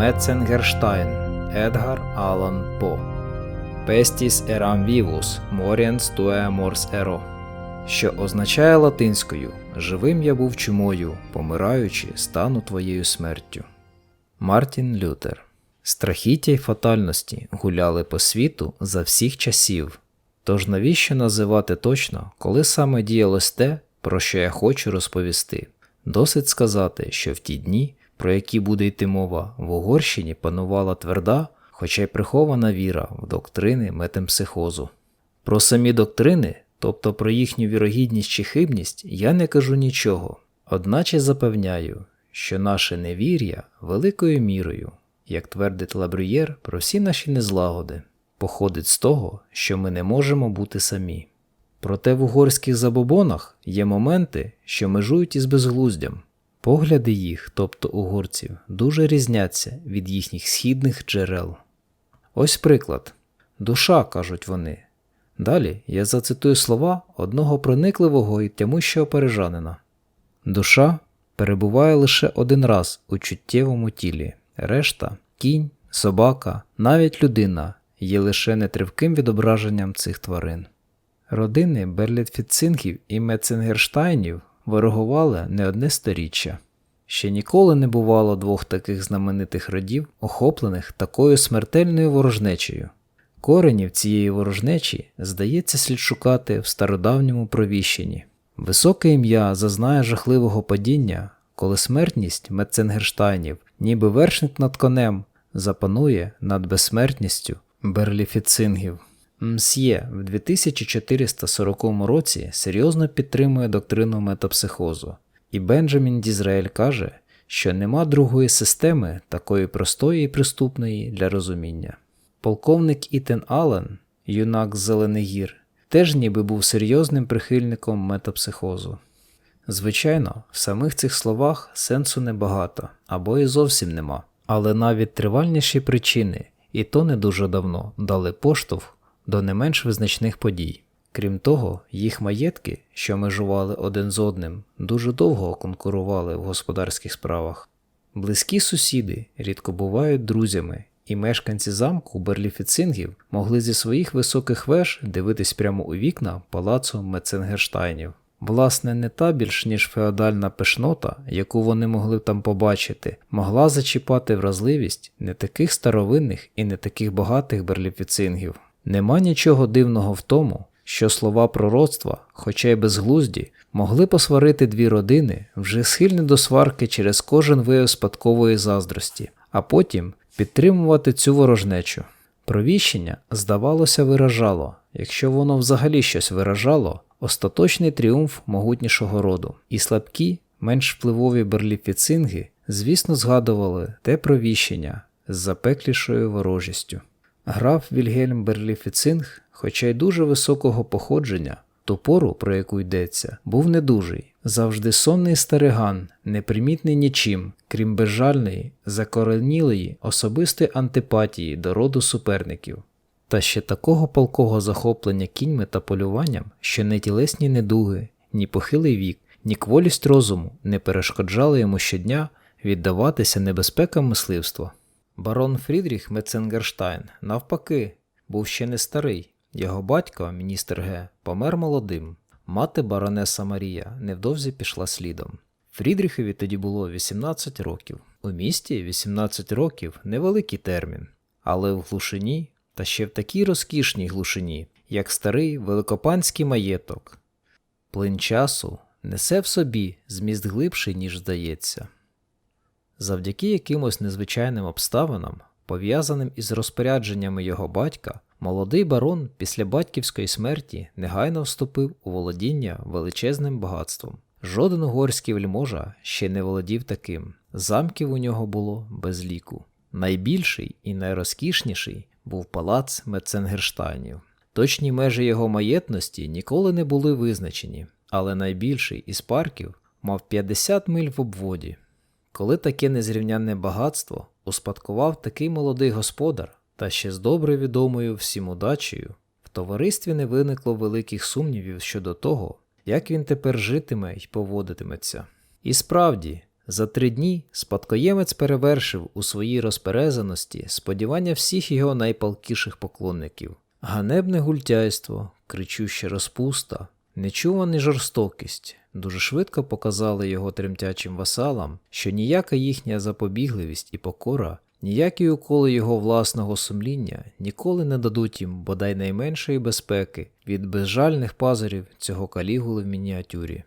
Метценгерштайн Едгар Алан По. Eram vivus, moriens tue mors ero, що означає латинською Живим я був чумою, помираючи, стану твоєю смертю. Мартін Лютер Страхіття й фатальності гуляли по світу за всіх часів. Тож навіщо називати точно, коли саме діялось те, про що я хочу розповісти? Досить сказати, що в ті дні, про які буде йти мова, в Угорщині панувала тверда, хоча й прихована віра в доктрини метемпсихозу. Про самі доктрини, тобто про їхню вірогідність чи хибність, я не кажу нічого, одначе запевняю, що наше невір'я великою мірою, як твердить Лабрюєр про всі наші незлагоди, походить з того, що ми не можемо бути самі. Проте в угорських забобонах є моменти, що межують із безглуздям. Погляди їх, тобто угорців, дуже різняться від їхніх східних джерел. Ось приклад. Душа, кажуть вони. Далі я зацитую слова одного проникливого і тямущого парижанина. Душа перебуває лише один раз у чуттєвому тілі, решта кінь, собака, навіть людина є лише нетривким відображенням цих тварин. Родини Берлітфіцингів і Меценгерштайнів ворогували не одне сторіччя. Ще ніколи не бувало двох таких знаменитих родів, охоплених такою смертельною ворожнечею. Коренів цієї ворожнечі, здається, слід шукати в стародавньому провіщенні. Високе ім'я зазнає жахливого падіння, коли смертність Меценгерштайнів, ніби вершник над конем, запанує над безсмертністю берліфіцингів. Мсьє в 2440 році серйозно підтримує доктрину метапсихозу, і Бенджамін Дізраель каже, що нема другої системи такої простої і приступної для розуміння. Полковник Ітен Аллен, юнак з Зелених гір, теж ніби був серйозним прихильником метапсихозу. Звичайно, в самих цих словах сенсу небагато або і зовсім нема, але навіть тривальніші причини, і то не дуже давно дали поштовх до не менш визначних подій. Крім того, їх маєтки, що межували один з одним, дуже довго конкурували в господарських справах. Близькі сусіди рідко бувають друзями, і мешканці замку Берліфіцингів могли зі своїх високих веж дивитись прямо у вікна палацу Меценгерштайнів. Власне, не та більш ніж феодальна пишнота, яку вони могли там побачити, могла зачіпати вразливість не таких старовинних і не таких багатих берліфіцингів. Нема нічого дивного в тому, що слова пророцтва, хоча й безглузді, могли посварити дві родини, вже схильні до сварки через кожен вияв спадкової заздрості, а потім підтримувати цю ворожнечу. Провіщення, здавалося, виражало, якщо воно взагалі щось виражало, остаточний тріумф могутнішого роду, і слабкі, менш впливові берліфіцинги, звісно, згадували те провіщення з запеклішою ворожістю. Граф Вільгельм Берліфіцинг, хоча й дуже високого походження, ту пору, про яку йдеться, був недужий, завжди сонний стариган, непримітний нічим, крім безжальної, закоренілої особистої антипатії до роду суперників, та ще такого палкого захоплення кіньми та полюванням, що не тілесні недуги, ні похилий вік, ні кволість розуму не перешкоджали йому щодня віддаватися небезпекам мисливства. Барон Фрідріх Меценгерштайн, навпаки, був ще не старий. Його батько, міністр Г, помер молодим. Мати баронеса Марія невдовзі пішла слідом. Фрідріхові тоді було 18 років. У місті 18 років невеликий термін, але в глушині, та ще в такій розкішній глушині, як старий великопанський маєток. Плин часу несе в собі зміст глибший, ніж здається. Завдяки якимось незвичайним обставинам, пов'язаним із розпорядженнями його батька, молодий барон після батьківської смерті негайно вступив у володіння величезним багатством. Жоден угорський вельможа ще не володів таким. Замків у нього було без ліку. Найбільший і найрозкішніший був палац Меценгерштайнів. Точні межі його маєтності ніколи не були визначені, але найбільший із парків мав 50 миль в обводі. Коли таке незрівнянне багатство успадкував такий молодий господар, та ще з добре відомою всім удачею, в товаристві не виникло великих сумнівів щодо того, як він тепер житиме й поводитиметься. І справді, За три дні спадкоємець перевершив у своїй розперезаності сподівання всіх його найпалкіших поклонників. Ганебне гультяйство, кричуща розпуста, нечувана жорстокість дуже швидко показали його тремтячим васалам, що ніяка їхня запобігливість і покора, ніякі уколи його власного сумління ніколи не дадуть їм бодай найменшої безпеки від безжальних пазурів цього калігули в мініатюрі.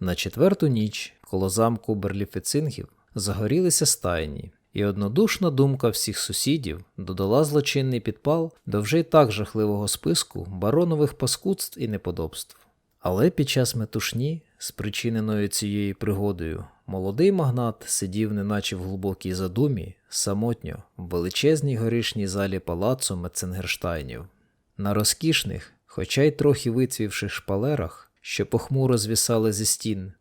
На четверту ніч коло замку Берліфецингів загорілися стайні, і однодушна думка всіх сусідів додала злочинний підпал до вже й так жахливого списку баронових паскудств і неподобств. Але під час метушні, спричиненої цією пригодою, молодий магнат сидів неначе в глибокій задумі, самотньо, в величезній горішній залі палацу Меценгерштайнів. На розкішних, хоча й трохи вицвівших шпалерах, що похмуро звісали зі стін,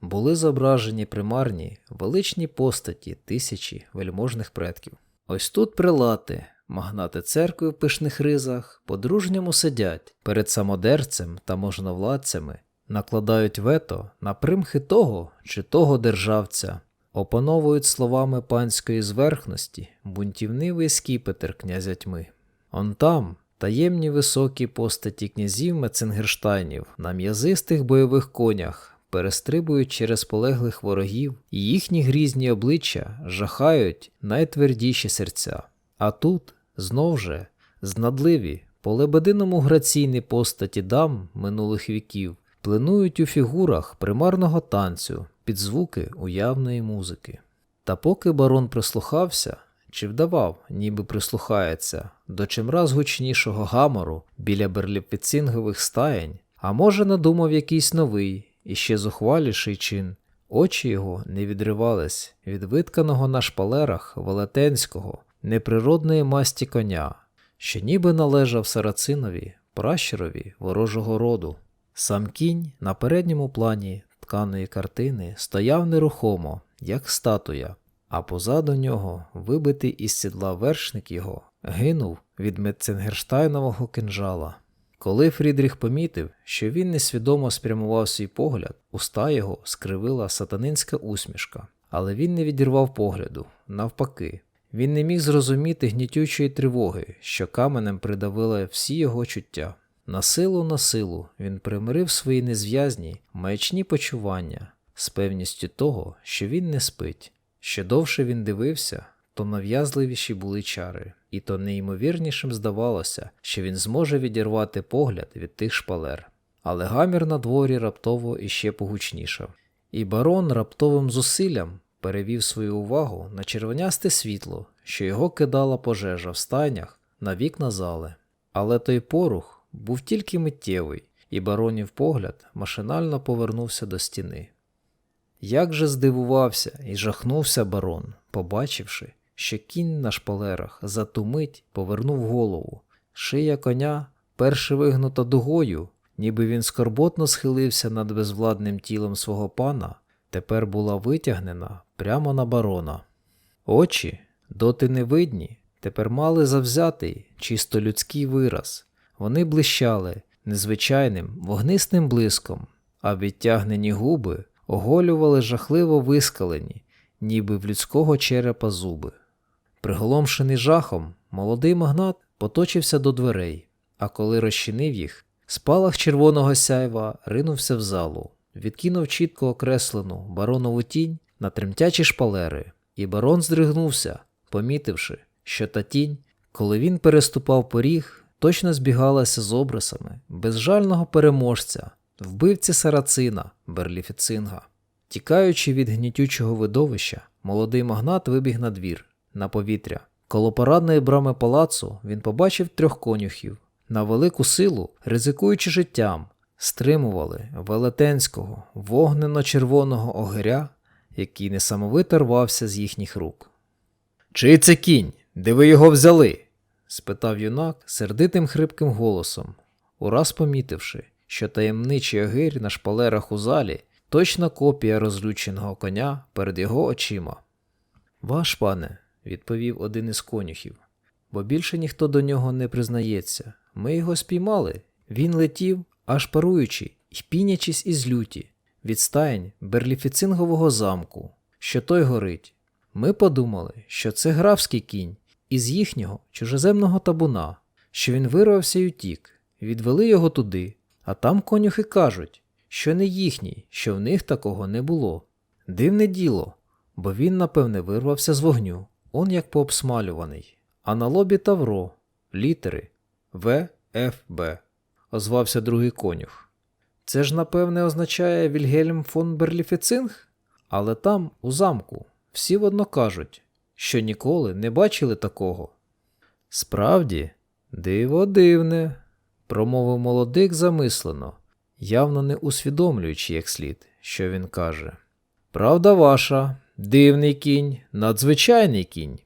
були зображені примарні, величні постаті тисячі вельможних предків. Ось тут прилати, магнати церкви в пишних ризах, по-дружньому сидять перед самодерцем та можновладцями, накладають вето на примхи того чи того державця, опановують словами панської зверхності бунтівнивий скіпетр князя тьми. Он там, таємні високі постаті князів Меценгерштайнів на м'язистих бойових конях перестрибують через полеглих ворогів, і їхні грізні обличчя жахають найтвердіші серця. А тут, знов же, знадливі, по лебединому граційні постаті дам минулих віків плинують у фігурах примарного танцю під звуки уявної музики. Та поки барон прислухався, чи вдавав, ніби прислухається, до чимраз гучнішого гамору біля берліпецингових стаєнь, а може надумав якийсь новий і ще зухваліший чин. Очі його не відривались від витканого на шпалерах велетенського, неприродної масті коня, що ніби належав сарацинові, пращурові ворожого роду. Сам кінь на передньому плані тканої картини стояв нерухомо, як статуя, а позаду нього, вибитий із сідла вершник його, гинув від Метценгерштайнового кинжала. Коли Фрідріх помітив, що він несвідомо спрямував свій погляд, уста його скривила сатанинська усмішка, але він не відірвав погляду, навпаки, він не міг зрозуміти гнітючої тривоги, що каменем придавила всі його чуття. На силу на силу він примирив свої незв'язні, маячні почування з певністю того, що він не спить. Що довше він дивився, то нав'язливіші були чари, і то неймовірнішим здавалося, що він зможе відірвати погляд від тих шпалер. Але гамір на дворі раптово іще погучнішав, і барон раптовим зусиллям перевів свою увагу на червонясте світло, що його кидала пожежа в стайнях на вікна зали. Але той порух був тільки миттєвий, і баронів погляд машинально повернувся до стіни. Як же здивувався і жахнувся барон, побачивши, що кінь на шпалерах за ту мить повернув голову, шия коня перше вигнута дугою, ніби він скорботно схилився над безвладним тілом свого пана, тепер була витягнена прямо на барона. Очі, доти невидні, тепер мали завзятий, чисто людський вираз. Вони блищали незвичайним вогнистим блиском, а відтягнені губи оголювали жахливо вискалені, ніби в людського черепа зуби. Приголомшений жахом, молодий магнат поточився до дверей, а коли розчинив їх, спалах червоного сяйва ринувся в залу, відкинув чітко окреслену баронову тінь на тремтячі шпалери, і барон здригнувся, помітивши, що та тінь, коли він переступав поріг, точно збігалася з образами безжального переможця, вбивці сарацина Берліфіцинга. Тікаючи від гнітючого видовища, молодий магнат вибіг на двір, на повітря. Коло парадної брами палацу він побачив трьох конюхів. На велику силу, ризикуючи життям, стримували велетенського, вогнено-червоного огиря, який несамовито рвався з їхніх рук. Чий це кінь? Де ви його взяли? спитав юнак сердитим хрипким голосом, ураз помітивши, що таємничий огир на шпалерах у залі точна копія розлюченого коня перед його очима. Ваш пане, відповів один із конюхів, бо більше ніхто до нього не признається. Ми його спіймали. Він летів, аж паруючи й пінячись із люті, від стаєнь берліфіцингового замку, що той горить. Ми подумали, що це графський кінь із їхнього чужеземного табуна, що він вирвався й утік. Відвели його туди, а там конюхи кажуть, що не їхній, що в них такого не було. Дивне діло, бо він, напевне, вирвався з вогню, он як пообсмалюваний, а на лобі тавро, літери В, Ф, Б, озвався другий конюх. Це ж, напевне, означає Вільгельм фон Берліфіцинг? Але там, у замку, всі водно кажуть, що ніколи не бачили такого. Справді, диво дивне, промовив молодик замислено, явно не усвідомлюючи як слід, що він каже. Правда ваша, дивний кінь, надзвичайний кінь.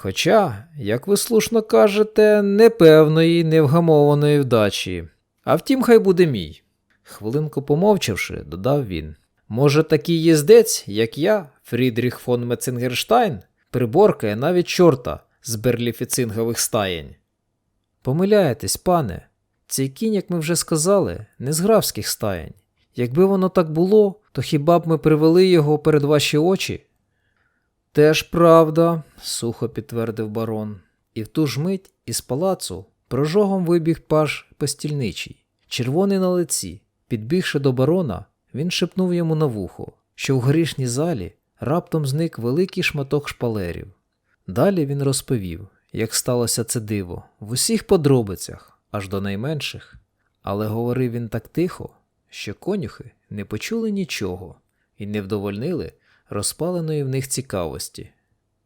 Хоча, як ви слушно кажете, непевної, невгамованої вдачі. А втім, хай буде мій. Хвилинку помовчавши, додав він. Може, такий їздець, як я, Фрідріх фон Меценгерштайн, приборкає навіть чорта з берліфіцингових стаєнь. Помиляєтесь, пане, цей кінь, як ми вже сказали, не з графських стаєнь. Якби воно так було, то хіба б ми привели його перед ваші очі? Теж правда, сухо підтвердив барон, і в ту ж мить із палацу прожогом вибіг паж постільничий, червоний на лиці. Підбігши до барона, він шепнув йому на вухо, що в горішній залі раптом зник великий шматок шпалерів. Далі він розповів, як сталося це диво, в усіх подробицях, аж до найменших, але говорив він так тихо, що конюхи не почули нічого і не вдовольнили розпаленої в них цікавості.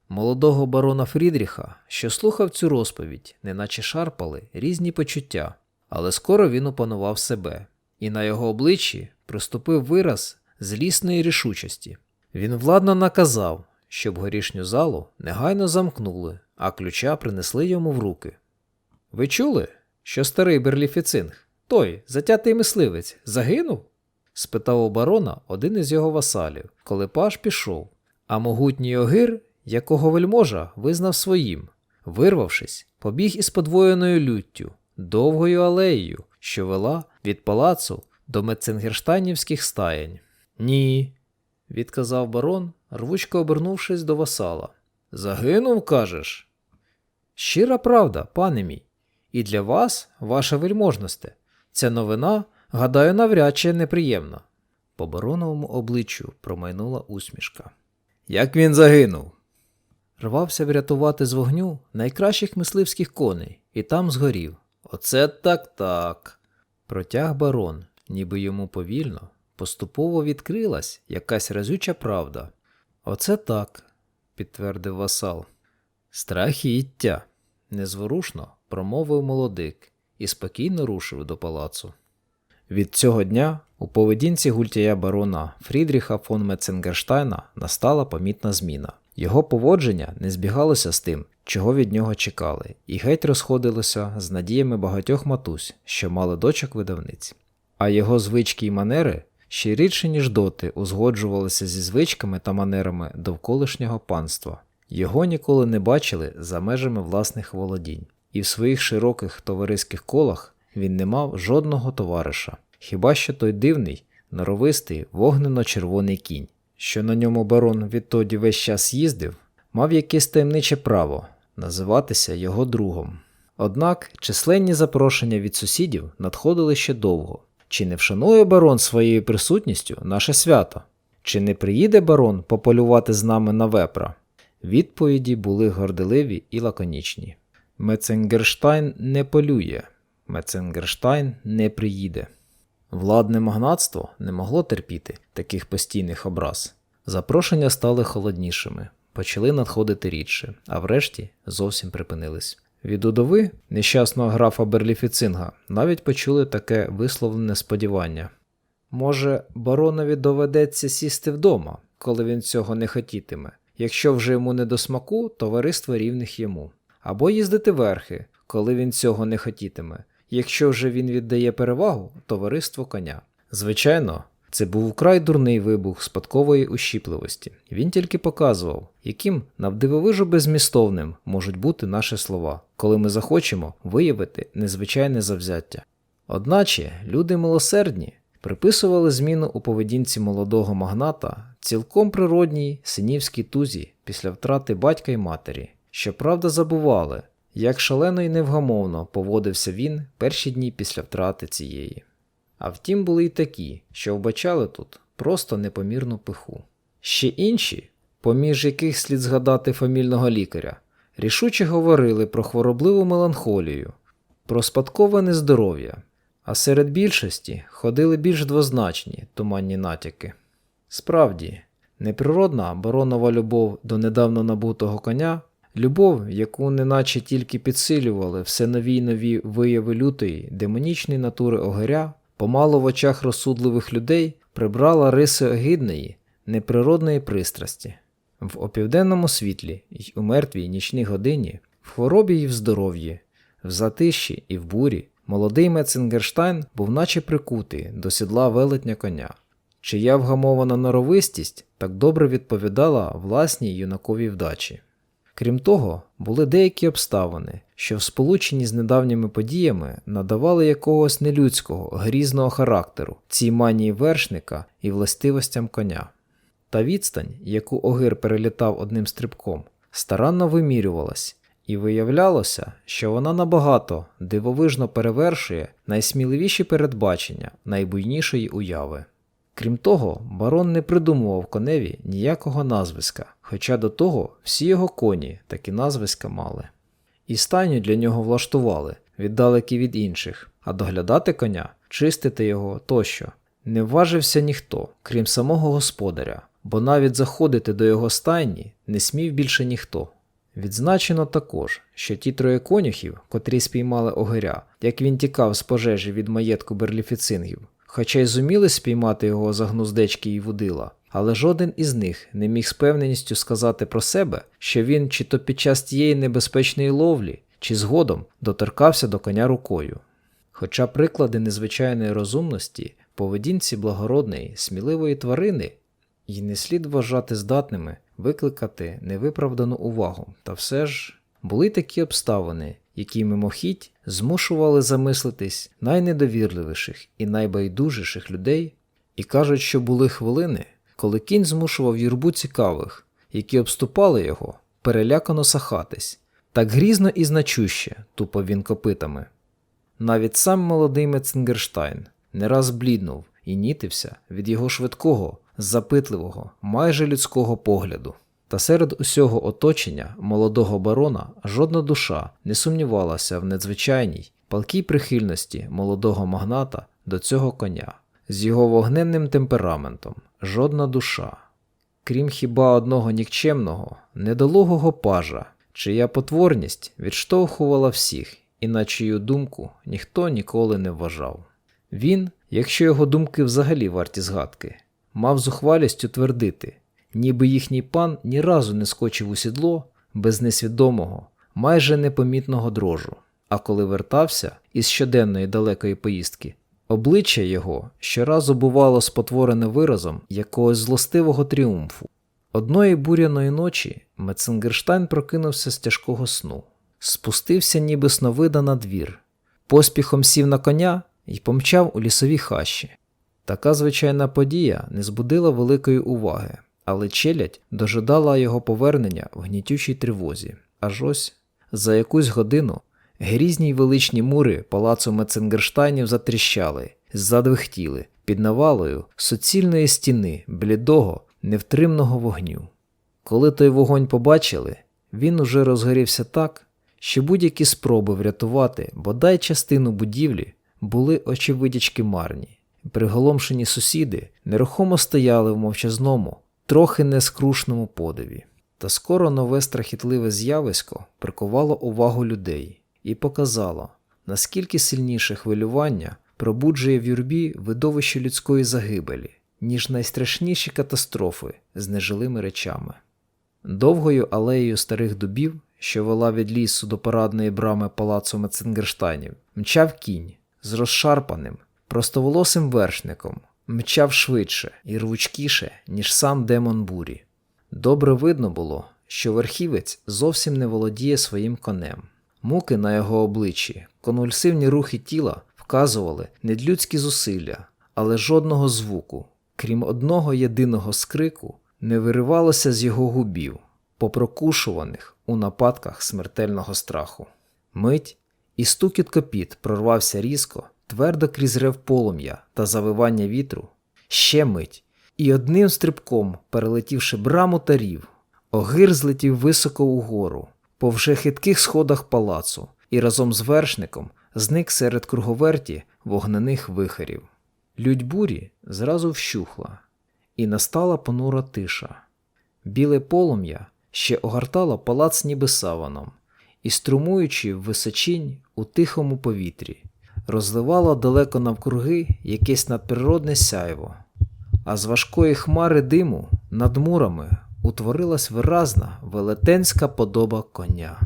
Молодого барона Фрідріха, що слухав цю розповідь, неначе шарпали різні почуття, але скоро він опанував себе, і на його обличчі приступив вираз злісної рішучості. Він владно наказав, щоб горішню залу негайно замкнули, а ключа принесли йому в руки. Ви чули, що старий Берліфіцинг, той затятий мисливець, загинув? Спитав у барона один із його васалів, коли паш пішов, а могутній огир, якого вельможа визнав своїм, вирвавшись, побіг із подвоєною люттю, довгою алеєю, що вела від палацу до Меценгерштайнівських стаєнь. Ні, відказав барон, рвучко обернувшись до васала. Загинув, кажеш? Щира правда, пане мій, і для вас, ваша вельможносте, ця новина, гадаю, навряд чи неприємна. По бароновому обличчю промайнула усмішка. Як він загинув? Рвався врятувати з вогню найкращих мисливських коней, і там згорів. Оце так так. Протяг барон, ніби йому повільно, поступово відкрилась якась разюча правда. Оце так, підтвердив васал. Страхіття, незворушно промовив молодик і спокійно рушив до палацу. Від цього дня у поведінці гультяя барона Фрідріха фон Меценгерштайна настала помітна зміна. Його поводження не збігалося з тим, чого від нього чекали, і геть розходилося з надіями багатьох матусь, що мали дочок видавниць. А його звички й манери ще рідше, ніж доти, узгоджувалися зі звичками та манерами довколишнього панства. Його ніколи не бачили за межами власних володінь, і в своїх широких товариських колах він не мав жодного товариша, хіба що той дивний, норовистий вогнено-червоний кінь, що на ньому барон відтоді весь час їздив, мав якесь таємниче право називатися його другом. Однак численні запрошення від сусідів надходили ще довго. Чи не вшанує барон своєю присутністю наше свято? Чи не приїде барон пополювати з нами на вепра? Відповіді були горделиві і лаконічні. Меценгерштайн не полює, Меценгерштайн не приїде. Владне магнатство не могло терпіти таких постійних образ. Запрошення стали холоднішими, почали надходити рідше, а врешті зовсім припинились. Від удови нещасного графа Берліфіцинга навіть почули таке висловлене сподівання. Може, баронові доведеться сісти вдома, коли він цього не хотітиме, якщо вже йому не до смаку товариство рівних йому, або їздити верхи, коли він цього не хотітиме, якщо вже він віддає перевагу товариству коня. Звичайно, це був вкрай дурний вибух спадкової ущіпливості. Він тільки показував, яким навдивовижу безмістовним можуть бути наші слова, коли ми захочемо виявити незвичайне завзяття. Одначе люди милосердні, приписували зміну у поведінці молодого магната цілком природній синівській тузі після втрати батька й матері. Щоправда, забували, як шалено й невгамовно поводився він перші дні після втрати цієї. А втім, були й такі, що вбачали тут просто непомірну пиху. Ще інші, поміж яких слід згадати фамільного лікаря, рішуче говорили про хворобливу меланхолію, про спадкове нездоров'я, а серед більшості ходили більш двозначні туманні натяки. Справді, неприродна баронова любов до недавно набутого коня, любов, яку неначе тільки підсилювали все нові й нові вияви лютої, демонічної натури огиря, помалу в очах розсудливих людей прибрала риси огидної, неприродної пристрасті. В опівденному світлі й у мертвій нічній годині, в хворобі й в здоров'ї, в затиші і в бурі, молодий Меценгерштайн був наче прикутий до сідла велетня коня, чия вгамована норовистість так добре відповідала власній юнаковій вдачі. Крім того, були деякі обставини, що в сполученні з недавніми подіями надавали якогось нелюдського, грізного характеру цій манії вершника і властивостям коня. Та відстань, яку огир перелітав одним стрибком, старанно вимірювалась, і виявлялося, що вона набагато дивовижно перевершує найсміливіші передбачення найбуйнішої уяви. Крім того, барон не придумував коневі ніякого назвиска, хоча до того всі його коні такі назвиська мали. І стайню для нього влаштували, віддалекі від інших, а доглядати коня, чистити його тощо. Не вважився ніхто, крім самого господаря, бо навіть заходити до його стайні не смів більше ніхто. Відзначено також, що ті троє конюхів, котрі спіймали огиря, як він тікав з пожежі від маєтку берліфіцингів, хоча й зуміли спіймати його за гнуздечки і вудила, але жоден із них не міг з певненістю сказати про себе, що він чи то під час тієї небезпечної ловлі, чи згодом доторкався до коня рукою. Хоча приклади незвичайної розумності, поведінці благородної, сміливої тварини і не слід вважати здатними викликати невиправдану увагу, та все ж були такі обставини, які мимохідь змушували замислитись найнедовірливіших і найбайдужіших людей, і кажуть, що були хвилини, коли кінь змушував юрбу цікавих, які обступали його, перелякано сахатись, так грізно і значуще тупо він копитами. Навіть сам молодий Меценгерштайн не раз бліднув і нітився від його швидкого, запитливого, майже людського погляду. Та серед усього оточення молодого барона жодна душа не сумнівалася в надзвичайній палкій прихильності молодого магната до цього коня, з його вогненним темпераментом, жодна душа. Крім хіба одного нікчемного, недолугого пажа, чия потворність відштовхувала всіх, і на чию думку ніхто ніколи не вважав. Він, якщо його думки взагалі варті згадки, мав зухвалістю твердити, ніби їхній пан ні разу не скочив у сідло без несвідомого, майже непомітного дрожу, а коли вертався із щоденної далекої поїздки, обличчя його щоразу бувало спотворене виразом якогось злостивого тріумфу. Одної буряної ночі Меценгерштайн прокинувся з тяжкого сну, спустився ніби сновида на двір, поспіхом сів на коня і помчав у лісові хащі. Така звичайна подія не збудила великої уваги, але челядь дожидала його повернення в гнітючій тривозі. Аж ось за якусь годину грізні й величні мури палацу Меценгерштайнів затріщали, задвихтіли під навалою суцільної стіни блідого, невтримного вогню. Коли той вогонь побачили, він уже розгорівся так, що будь-які спроби врятувати бодай частину будівлі були очевидячки марні. Приголомшені сусіди нерухомо стояли в мовчазному, трохи нескрушному подиві. Та скоро нове страхітливе з'явисько прикувало увагу людей і показало, наскільки сильніше хвилювання пробуджує в юрбі видовище людської загибелі, ніж найстрашніші катастрофи з нежилими речами. Довгою алеєю старих дубів, що вела від лісу до парадної брами палацу Меценгерштайнів, мчав кінь з розшарпаним, простоволосим вершником, мчав швидше і рвучкіше, ніж сам демон бурі. Добре видно було, що верхівець зовсім не володіє своїм конем. Муки на його обличчі, конвульсивні рухи тіла вказували не людські зусилля, але жодного звуку, крім одного єдиного скрику, не виривалося з його губів, попрокушуваних у нападках смертельного страху. Мить і стукіт копіт прорвався різко, твердо крізь рев полум'я та завивання вітру. Ще мить, і одним стрибком, перелетівши браму та рів, огир злетів високо угору, по вже хитких сходах палацу, і разом з вершником зник серед круговерті вогнених вихарів. Лють бурі зразу вщухла, і настала понура тиша. Біле полум'я ще огортало палац ніби саваном, і, струмуючи в височинь у тихому повітрі, розливало далеко навкруги якесь надприродне сяйво, а з важкої хмари диму над мурами утворилась виразна велетенська подоба коня.